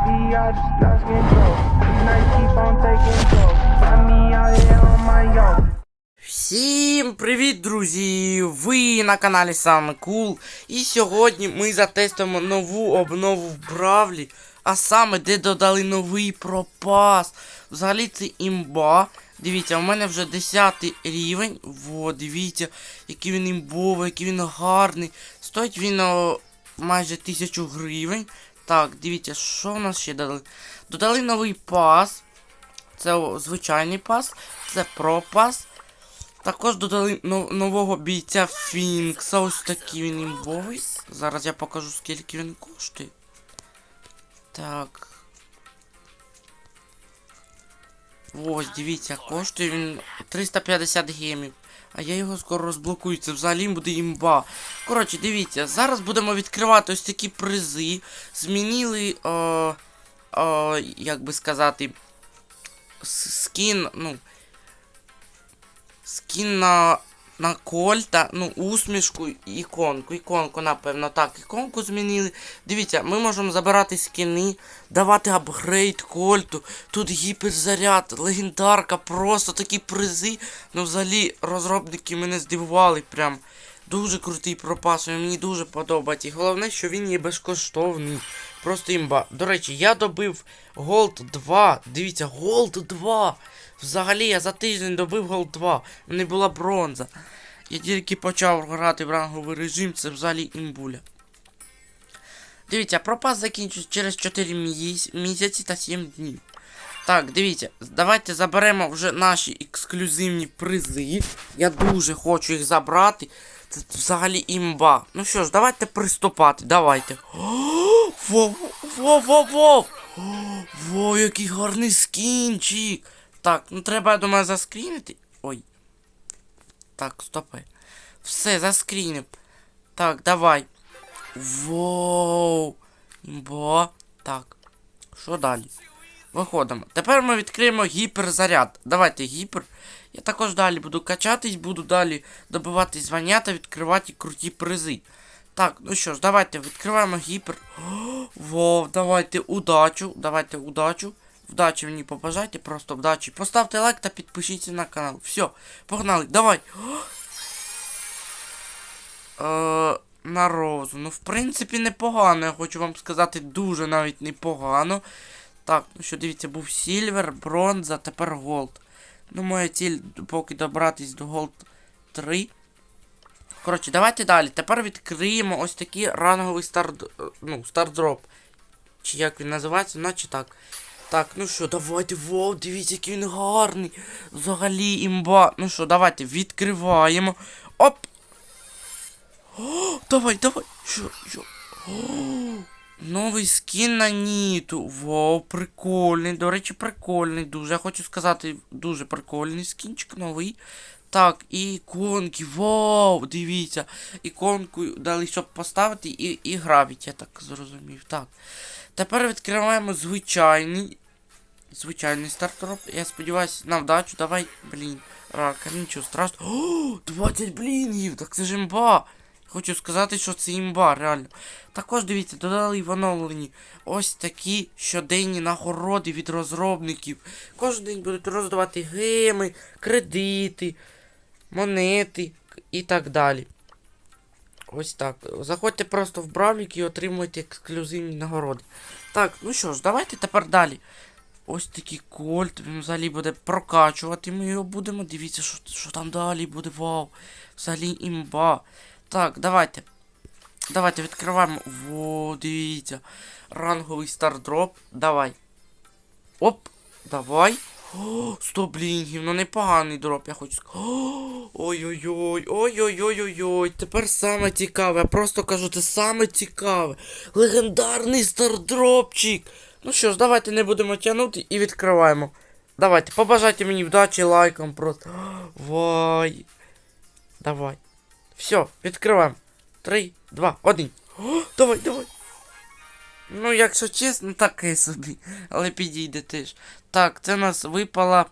Lately, I just lost control. These nights keep on taking toll. Got me out here on my yacht. Всім привіт, друзі! Ви на каналі Саме Кул. І сьогодні ми затестуємо нову обнову в Бравлі. А саме, де додали новий пропас. Взагалі це імба. Дивіться, у мене вже 10 рівень. Во, дивіться, який він імбовий, який він гарний. Стоїть він о, майже 1000 гривень. Так, дивіться, що в нас ще додали? Додали новий пас. Це звичайний пас, це пропас. Також додали нового бійця Фінкса. Ось такий він імбовий. Зараз я покажу скільки він коштує. Так. Ось, дивіться, коштує він 350 гемів. А я його скоро розблокую, це взагалі буде імба. Коротше, дивіться, зараз будемо відкривати ось такі призи. Змінили, о, о, як би сказати, скін, ну, скін на, на кольта, ну, усмішку, іконку. Іконку, напевно, так, іконку змінили. Дивіться, ми можемо забирати скіни, давати апгрейд кольту. Тут гіперзаряд, легендарка, просто такі призи. Ну, взагалі, розробники мене здивували прям. Дуже крутий пропас, мені дуже подобається. І головне, що він є безкоштовний. Просто імба. До речі, я добив Gold 2. Дивіться, Gold 2. Взагалі я за тиждень добив Gold 2. Не була бронза. Я тільки почав грати в ранговий режим, це взагалі імбуля. Дивіться, пропас закінчується через 4 міс- місяці та 7 днів. Так, дивіться, давайте заберемо вже наші ексклюзивні призи. Я дуже хочу їх забрати. Це взагалі імба. Ну що ж, давайте приступати, давайте. О, Во, во, во, во! Во, який гарний скінчик. Так, ну треба, я думаю, заскрінити. Ой. Так, стопи. Все, заскрінив. Так, давай. Воу. Імба. Так. Що далі? Виходимо. Тепер ми відкриємо гіперзаряд. Давайте гіпер. Я також далі буду качатись, буду далі добивати звання та відкривати круті призи. Так, ну що ж, давайте відкриваємо гіпер. Вов, давайте удачу. Давайте удачу. Вдачі мені побажайте, просто вдачі. Поставте лайк та підпишіться на канал. Все, погнали, давай. Е, на розу. Ну, в принципі, непогано, я хочу вам сказати, дуже навіть непогано. Так, ну що, дивіться, був Сільвер, бронза, тепер голд. Ну, моя ціль, поки добратись до голд 3. Коротше, давайте далі. Тепер відкриємо ось такий ранговий старт. Ну, стардроп. Чи як він називається, наче так. Так, ну що, давайте, вау, дивіться, який він гарний. Взагалі імба. Ну що, давайте відкриваємо. Оп! О, давай, давай. Що, що? О, новий скін на Ніту. Вау, прикольний. До речі, прикольний. Дуже. Я хочу сказати, дуже прикольний скінчик новий. Так, і іконки. Вау, дивіться. Іконку дали, щоб поставити, і, і гравіть, я так зрозумів. Так. Тепер відкриваємо звичайний. Звичайний стартроп. Я сподіваюся на вдачу. Давай, блін. Рака, нічого страшного. О, 20 блінів! Так це ж імба! Хочу сказати, що це імба, реально. Також дивіться, додали в оновленні ось такі щоденні нагороди від розробників. Кожен день будуть роздавати геми, кредити, монети і так далі. Ось так. Заходьте просто в Бравлік і отримуйте ексклюзивні нагороди. Так, ну що ж, давайте тепер далі. Ось такий кольт, він взагалі буде прокачувати. Ми його будемо. Дивіться, що, що там далі буде. Вау. Взагалі імба. Так, давайте. Давайте відкриваємо. Во, дивіться. Ранговий стардроп. Давай. Оп. Давай. О, 100 блінгів, ну непоганий дроп, я хочу. Ой-ой-ой, ой-ой-ой-ой-ой. Тепер саме цікаве. Я просто кажу, це саме цікаве. Легендарний стардропчик. Ну що ж, давайте не будемо тягнути і відкриваємо. Давайте, побажайте мені вдачі лайком просто. Вай. Давай. Все, відкриваємо. Три, два, один. О, давай, давай. Ну, якщо чесно, таке собі. Але підійде теж. Так, це нас випала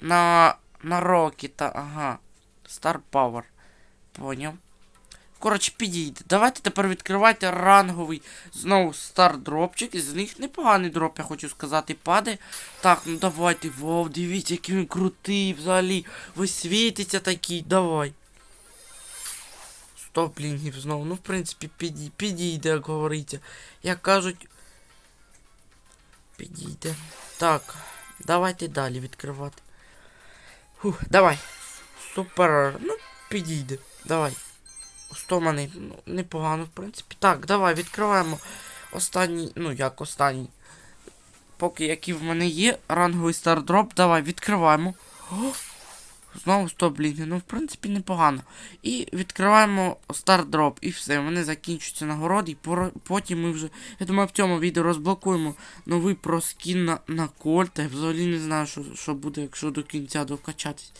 на. на Рокіта, ага. Star Power. Поняв. Коротше, підійде. Давайте тепер відкривайте ранговий знову стар-дропчик. З них непоганий дроп, я хочу сказати, падає. Так, ну давайте. Вау, дивіться, який він крутий взагалі. Висвітиться такий, давай. 100 блінгів знову. Ну, в принципі, підійде, підійде, як говориться. Як кажуть. Підійде. Так, давайте далі відкривати. Фух, давай. Супер. Ну, підійде. Давай. 100 монет. Ну, непогано, в принципі. Так, давай, відкриваємо останній. Ну, як останній. Поки який в мене є. Ранговий стардроп. Давай, відкриваємо. О! Знову 100 блін. Ну, в принципі, непогано. І відкриваємо стардроп. І все. Вони закінчуються нагороди. І потім ми вже. Я думаю, в цьому відео розблокуємо новий проскін на, на кольта. Я взагалі не знаю, що, що буде, якщо до кінця докачатись.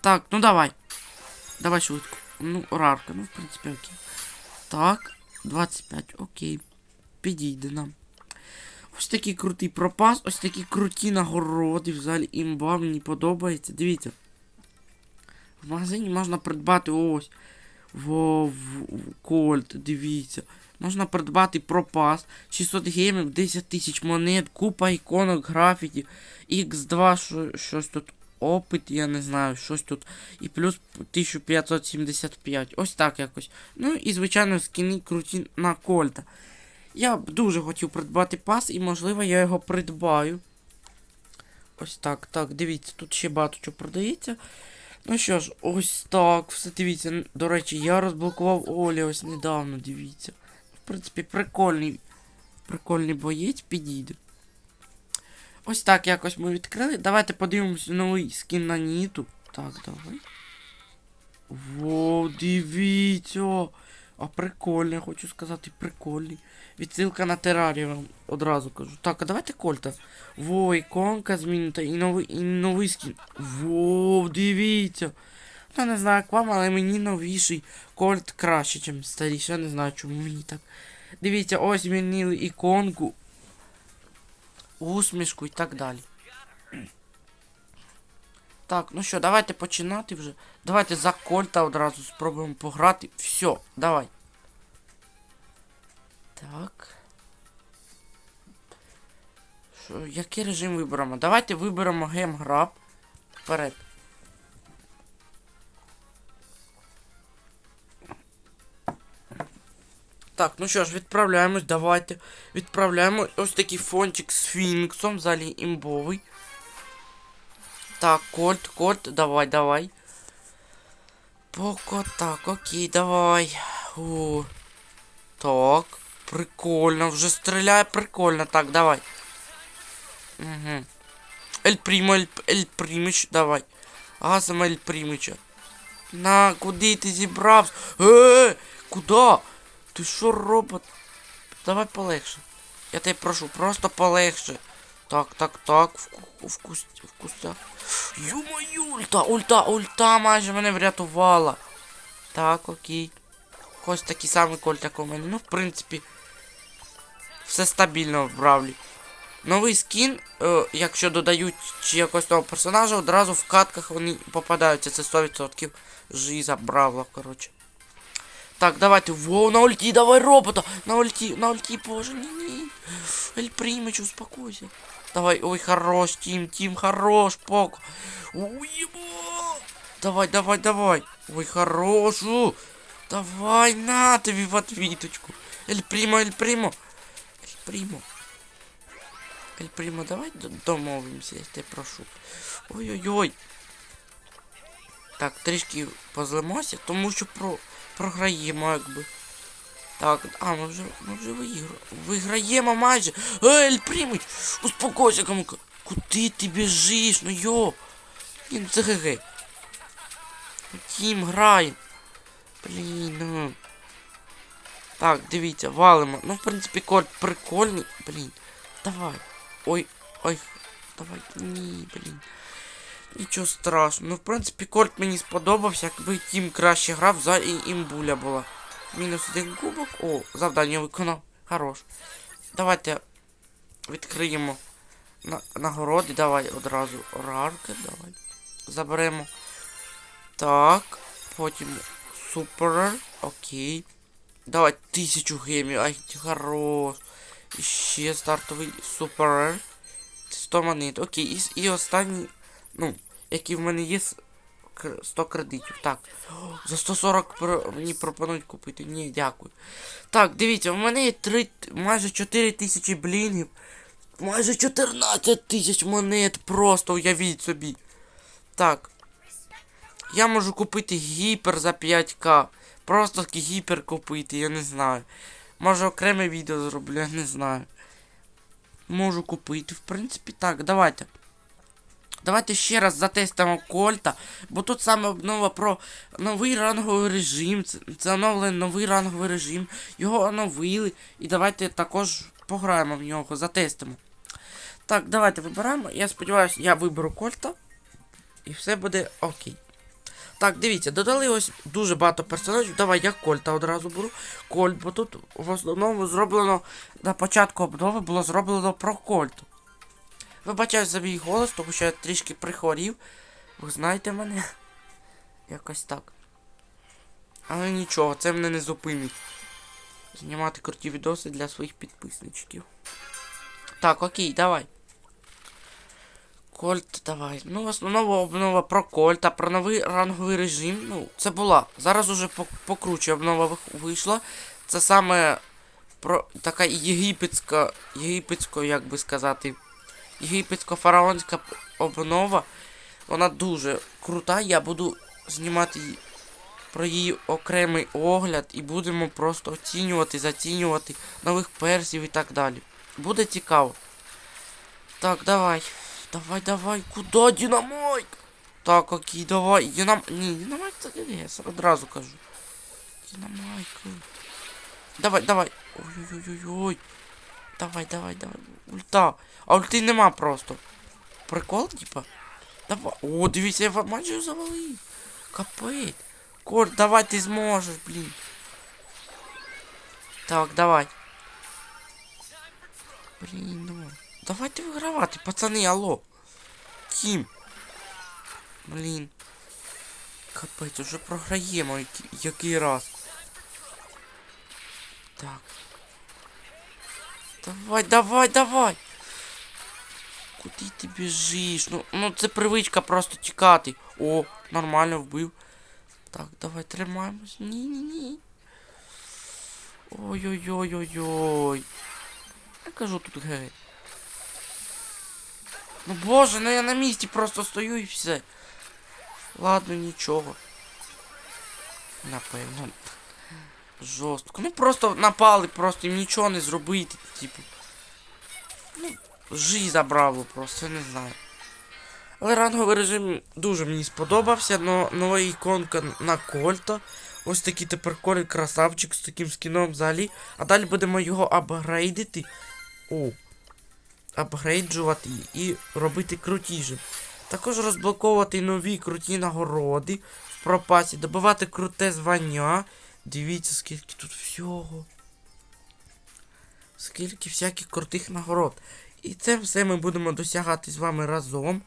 Так, ну давай. Давай швидко. Ну, рарка, ну, в принципі, окей. Так, 25, окей. Підійде нам. Ось такий крутий пропас, ось такі круті нагороди. Взагалі імба мені подобається. Дивіться. В магазині можна придбати ось. Вов, кольт, дивіться. Можна придбати пропас, 600 геймів, 10 тисяч монет, купа іконок, графіті, X2, що, щось тут опит, я не знаю, щось тут. І плюс 1575. Ось так якось. Ну і, звичайно, скіни круті на кольта. Я б дуже хотів придбати пас, і можливо я його придбаю. Ось так, так, дивіться, тут ще багато чого продається. Ну що ж, ось так, все дивіться. До речі, я розблокував Олі ось недавно, дивіться. В принципі, прикольний. Прикольний боєць підійде. Ось так якось ми відкрили. Давайте подивимося новий скін на Ніту. Так, давай. Во, дивіться. А прикольний, хочу сказати, прикольний. Відсилка на терарію вам одразу кажу. Так, а давайте кольта. Во, іконка змінюта і новий, і новий скін. Во, дивіться. Ну, не знаю, як вам, але мені новіший кольт краще, ніж старіший. Я не знаю, чому мені так. Дивіться, ось змінили іконку, усмішку і так далі. Так, ну що, давайте починати вже. Давайте за кольта одразу спробуємо пограти. Все, давай. Так. Що, який режим виберемо? Давайте виберемо геймграб. Вперед. Так, ну що ж, відправляємось, давайте. Відправляємо ось такий фончик з Фінксом, взагалі імбовий. Так, кольт, кольт, давай, давай. Поко, так, окей, давай. О, так, прикольно, вже стріляє прикольно, так, давай. Угу. Ель Примо, Ель, Ель Примич, давай. Гасимо Ель Примича. На, куди ти зібрався? Е, куди? Ти що, робот? Давай полегше. Я тебе прошу, просто полегше. Так, так, так, в, в, куст, в кустах. Ю-мою, ульта, ульта, ульта майже мене врятувала. Так, окей. Ось такий самий кольт, як у мене. Ну, в принципі, все стабільно в Бравлі. Новий скін, е, якщо додають чи якогось того персонажа, одразу в катках вони попадаються. Це 100% жиза Бравла, коротше. Так, давайте. Воу, на ульті, давай робота! На ульті, на ульті, боже, ні, ні. Ель Примич, успокойся. Давай, ой, хорош, Тим, Тим, хорош, пок. Уебо! Давай, давай, давай. Ой, хорошу. Давай, на тобі в отвіточку. Ель Примо, Ель Примо. Ель Примо. Ель Примо, давай д- домовимося, я тебе прошу. Ой-ой-ой. Так, трішки позлимося, тому що про... програємо, якби. Так, а, ми вже, ми вже вигра... виграємо майже. Ель, Примич, успокойся, кому. Куди ти біжиш? Ну йо. Блін, це ГГ. Тім грає. Блін, ну. Так, дивіться, валимо. Ну, в принципі, кольт прикольний. Блін. Давай. Ой, ой. Давай. Ні, блін. Нічого страшного. Ну, в принципі, кольт мені сподобався, якби тім краще грав, взагалі імбуля була. Мінус один кубок. О, завдання виконав. Хорош. Давайте відкриємо на нагороди. Давай одразу рарки, давай. Заберемо. Так. Потім супер. Окей. Давай тисячу гемів. Ай, хорош. І ще стартовий супер. 100 монет. Окей. І, і останній. Ну, який в мене є. С- кр- 100 кредитів. Так. За 140 про... мені пропонують купити. Ні, дякую. Так, дивіться, у мене є 3, майже 4 тисячі блінгів. Майже 14 тисяч монет. Просто уявіть собі. Так. Я можу купити гіпер за 5к. Просто гіпер купити, я не знаю. Може окреме відео зроблю, я не знаю. Можу купити, в принципі, так, давайте. Давайте ще раз затестимо Кольта, бо тут саме обнова про новий ранговий режим. Це, оновлений новий ранговий режим. Його оновили. І давайте також пограємо в нього, затестимо. Так, давайте вибираємо. Я сподіваюся, я виберу Кольта. І все буде окей. Так, дивіться, додали ось дуже багато персонажів. Давай я Кольта одразу беру. Кольт, бо тут в основному зроблено на початку обнови було зроблено про Кольт. Вибачаю за мій голос, тому що я трішки прихворів. Ви знаєте мене. Якось так. Але нічого, це мене не зупинить. Знімати круті відоси для своїх підписничків. Так, окей, давай. Кольт, давай. Ну, основнова обнова про Кольта, про новий ранговий режим. Ну, це була. Зараз уже покруче обнова вийшла. Це саме про така єгипетська, єгипетська, як би сказати, єгипетсько-фараонська обнова. Вона дуже крута. Я буду знімати про її окремий огляд і будемо просто оцінювати, зацінювати нових персів і так далі. Буде цікаво. Так, давай. Давай, давай. Куда динамайк? Так, окей, давай. Динам... Ні, динамайк це ГГС, одразу кажу. Динамайк. Давай, давай. Ой-ой-ой-ой. Давай, давай, давай. Ульта. А ульти нема просто. Прикол, типа. Давай. О, дивіться, я майже завалив. Капець. Коль, давай ти зможеш, блін. Так, давай. Блін, ну. Давайте вигравати, пацани, алло. Кім. Блін. Капець, уже програємо який раз. Так. Давай, давай, давай. Куди ти біжиш? Ну, ну це привичка просто тікати. О, нормально вбив. Так, давай тримаємось. Ні-ні-ні. Ой-ой-ой-ой-ой. Я кажу тут гей. Ну боже, ну я на місці просто стою і все. Ладно, нічого. Напевно. Жорстко. Ну просто напали, просто їм нічого не зробити, типу. Ну, жи забрало просто, не знаю. Але ранговий режим дуже мені сподобався, но нова іконка на Кольта. Ось такий тепер Коль красавчик з таким скіном взагалі. А далі будемо його апгрейдити. О. Апгрейджувати і робити крутішим. Також розблоковувати нові круті нагороди в пропасі, добивати круте звання. Дивіться, скільки тут всього. Скільки всяких крутих нагород. І це все ми будемо досягати з вами разом.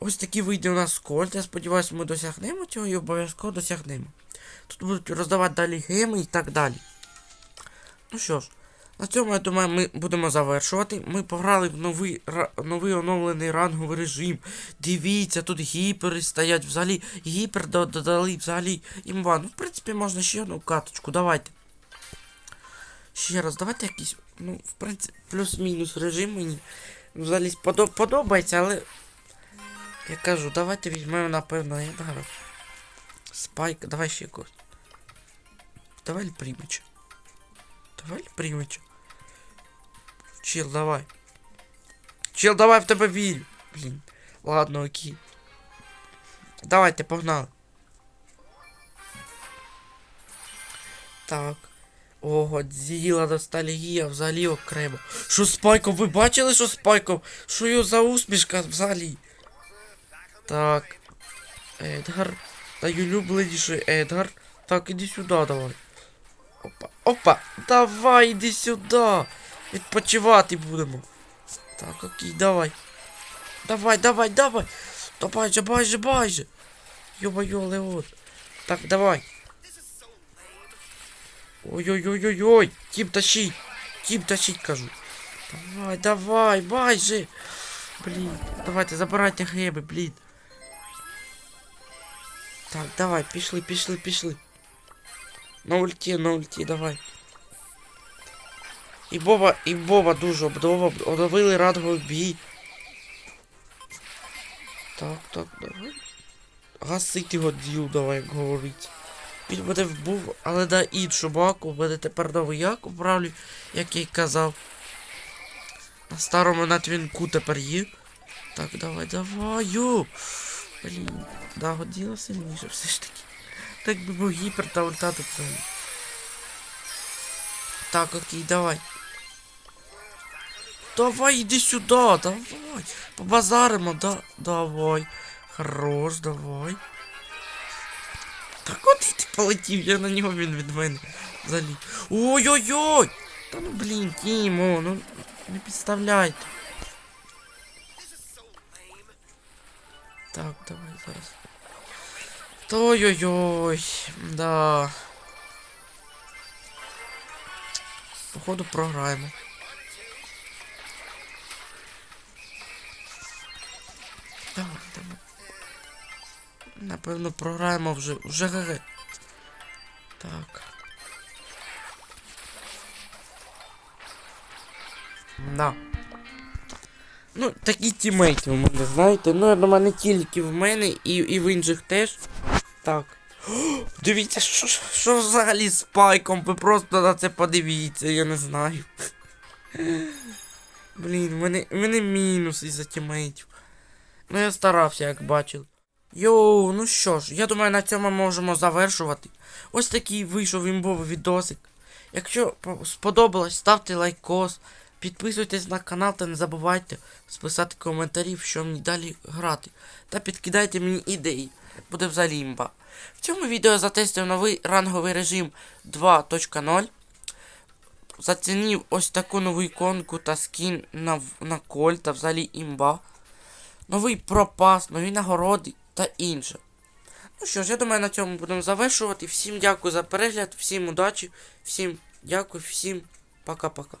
Ось такі вийде у нас кольт. Я сподіваюся, ми досягнемо цього і обов'язково досягнемо. Тут будуть роздавати далі геми і так далі. Ну що ж, на цьому, я думаю, ми будемо завершувати. Ми пограли в новий, новий оновлений ранговий режим. Дивіться, тут гіпери стоять взагалі. Гіпер додали взагалі імба. Ну, в принципі, можна ще одну каточку. Давайте. Ще раз, давайте якийсь. Ну, в принципі, плюс-мінус режим мені. Взагалі сподоб- подобається, але. Я кажу, давайте візьмемо, напевно, я Едгара. Спайк, давай ще якось. Давай Примича. Давай Примича. Чел, давай. Чел, давай в тебе вірю. Блін. Ладно, окей. Давайте, погнали. Так. О, Годзіла, ностальгія, взагалі окремо. Що Спайком? Ви бачили, що Спайком? Що його за усмішка взагалі? Так. Едгар. Найулюбленіший Едгар. Так, іди сюди, давай. Опа. Опа! Давай, іди сюди. Відпочивати будемо. Так, окей, давай. Давай, давай, давай. Давай же, байже, байже. Йо-моє, Леон. Так, давай. Ой-ой-ой-ой-ой! Тіп тащить! Тіп тащить, кажу. Давай, давай, майже! Блін, давайте, забирайте гриби, блін. Так, давай, пішли, пішли, пішли. На ульті, на ульті, давай. І Боба, і Боба дуже обдова, обдовили радговий бій. Так, так, давай. Гасити його діл, давай, як говорить. Він буде вбув, але да іншу баку, буде тепер новий як управлю, як я й казав. На старому на твінку тепер є. Так, давай, давай, йо. Блін, да, годіла сильніше все ж таки. Так би був гіпер та ульта тут взагалі. Так, окей, давай. Давай, іди сюди, давай. Побазаримо, да, давай. Хорош, давай. Та куди ти полетів? Я на нього він від мене. Взагалі. Ой-ой-ой! Та ну блін, Тімо, ну не підставляйте. Так, давай зараз. Ой-ой-ой, да. Походу програємо. Напевно, програємо вже. Вже ГГ. Так. Да. Ну, такі тімейти у мене, знаєте. Ну, я думаю, не тільки в мене, і, і в інших теж. Так. О, дивіться, що, що взагалі з пайком, ви просто на це подивіться, я не знаю. Блін, в мене, мене мінус із-за тімейтів. Ну я старався, як бачив. Йоу, ну що ж, я думаю, на цьому можемо завершувати. Ось такий вийшов імбовий відосик. Якщо сподобалось, ставте лайкос, підписуйтесь на канал та не забувайте списати коментарів, що мені далі грати. Та підкидайте мені ідеї. Буде взагалі імба. В цьому відео затестив новий ранговий режим 2.0. Зацінив ось таку нову іконку та скін на, на коль та взагалі імба новий пропас, нові нагороди та інше. Ну що ж, я думаю, на цьому будемо завершувати. Всім дякую за перегляд, всім удачі, всім дякую, всім пока-пока.